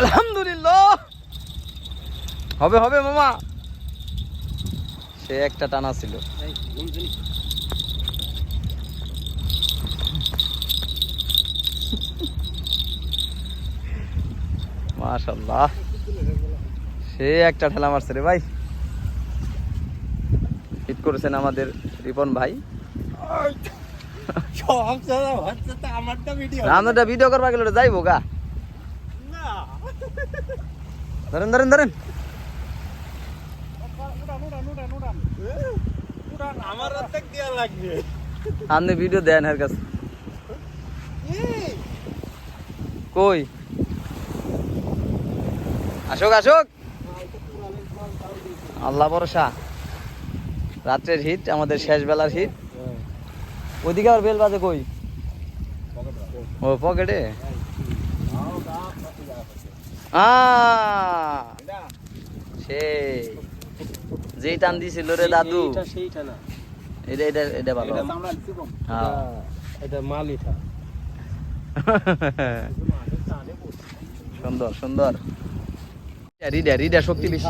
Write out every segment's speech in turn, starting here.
আলহামদুলিল্লাহ। হবে হবে মামা। সে একটা টানা ছিল। মাশাল্লাহ সে একটা ঠেলা মারছে রে ভাই। হিট করেছেন আমাদের রিপন ভাই। আমারটা ভিডিও রামদাটা ভিডিও করবা গেল যাইবো গা। ধরেন ধরেন ধরেন আপনি ভিডিও দেন এর কাছে। কই? আসুক আসুক। আল্লাহ ভরসা। রাত্রের হিট আমাদের শেষ বেলার হিট ওইদিকে আবার বেল বাজে কই? ও পকেটে সেই। যেই টান দিছিল রে দাদু। এটা ভালো। হ্যাঁ। সুন্দর সুন্দর। রিডা রিডা শক্তি বেশি।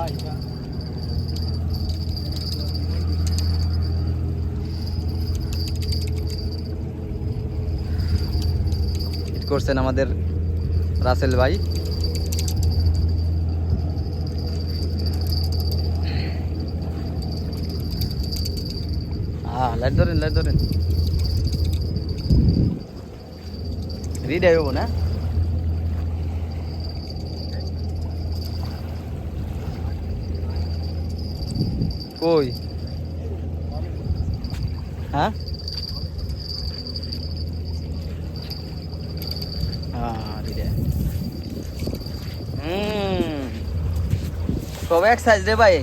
করছেন আমাদের রাসেল ভাই হ্যাঁ লাইট ধরেন লাইট ধরেন রিডাই হব না কই হ্যাঁ সব এক সাইজ রে ভাই।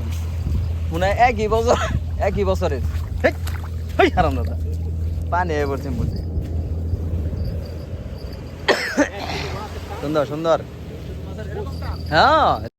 মনে হয় একই বছর একই বছরের। হারাম দাদা। পানি হয়ে পড়ছে বুঝে সুন্দর সুন্দর। হ্যাঁ।